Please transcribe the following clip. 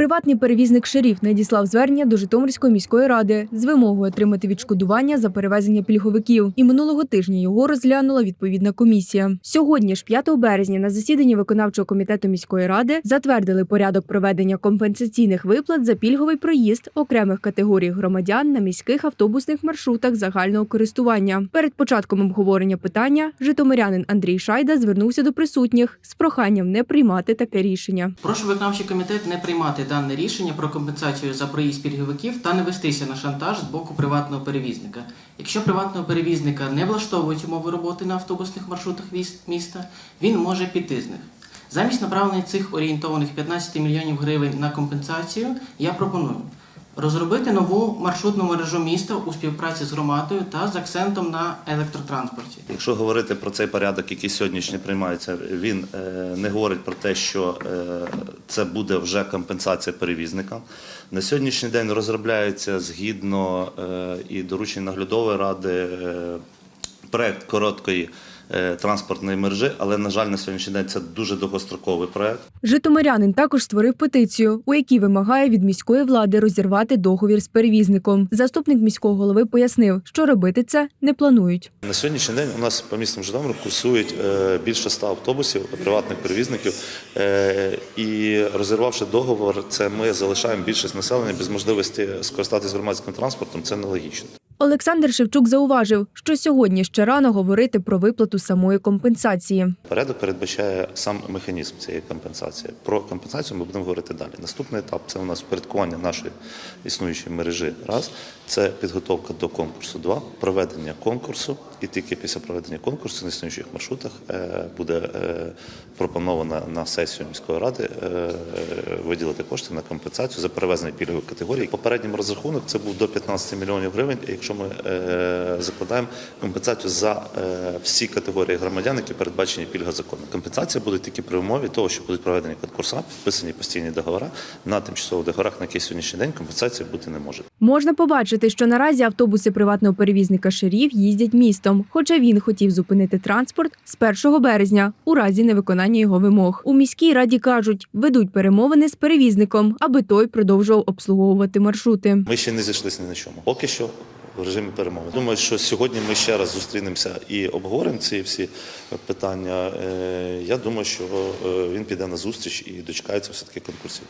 Приватний перевізник шеріф надіслав звернення до Житомирської міської ради з вимогою отримати відшкодування за перевезення пільговиків. І минулого тижня його розглянула відповідна комісія. Сьогодні ж, 5 березня, на засіданні виконавчого комітету міської ради затвердили порядок проведення компенсаційних виплат за пільговий проїзд окремих категорій громадян на міських автобусних маршрутах загального користування. Перед початком обговорення питання житомирянин Андрій Шайда звернувся до присутніх з проханням не приймати таке рішення. Прошу виконавчий комітет не приймати дане рішення про компенсацію за проїзд пільговиків та не вестися на шантаж з боку приватного перевізника. Якщо приватного перевізника не влаштовують умови роботи на автобусних маршрутах міста, він може піти з них. Замість направлення цих орієнтованих 15 мільйонів гривень на компенсацію, я пропоную розробити нову маршрутну мережу міста у співпраці з громадою та з акцентом на електротранспорті. Якщо говорити про цей порядок, який сьогоднішній приймається, він е, не говорить про те, що е, це буде вже компенсація перевізникам. На сьогоднішній день розробляється згідно е, і доручень наглядової ради проект короткої е, транспортної мережі, але на жаль, на сьогоднішній день це дуже довгостроковий проект. Житомирянин також створив петицію, у якій вимагає від міської влади розірвати договір з перевізником. Заступник міського голови пояснив, що робити це не планують. На сьогоднішній день у нас по містам Житомиру курсують е, більше ста автобусів приватних перевізників. Е, І розірвавши договор, це ми залишаємо більшість населення без можливості скористатися громадським транспортом. Це нелогічно. Олександр Шевчук зауважив, що сьогодні ще рано говорити про виплату самої компенсації. Порядок передбачає сам механізм цієї компенсації. Про компенсацію ми будемо говорити далі. Наступний етап це у нас впорядкування нашої існуючої мережі. Раз це підготовка до конкурсу. Два проведення конкурсу. І тільки після проведення конкурсу на існуючих маршрутах е, буде е, пропоновано на сесію міської ради е, виділити кошти на компенсацію за перевезення пільгових категорій. Попереднім розрахунок це був до 15 мільйонів гривень. Якщо ми е, закладаємо компенсацію за е, всі категорії громадян, які передбачені пільга закону. Компенсація буде тільки при умові того, що будуть проведені конкурси, підписані постійні договори. На тимчасових договорах, на який сьогоднішній день компенсація бути не може. Можна побачити, що наразі автобуси приватного перевізника шерів їздять містом, хоча він хотів зупинити транспорт з 1 березня у разі невиконання його вимог. У міській раді кажуть, ведуть перемовини з перевізником, аби той продовжував обслуговувати маршрути. Ми ще не зійшлися ні на чому. Поки що в режимі перемови. Думаю, що сьогодні ми ще раз зустрінемося і обговоримо ці всі питання. Е, Я думаю, що е, він піде на зустріч і дочекається все таки конкурсів.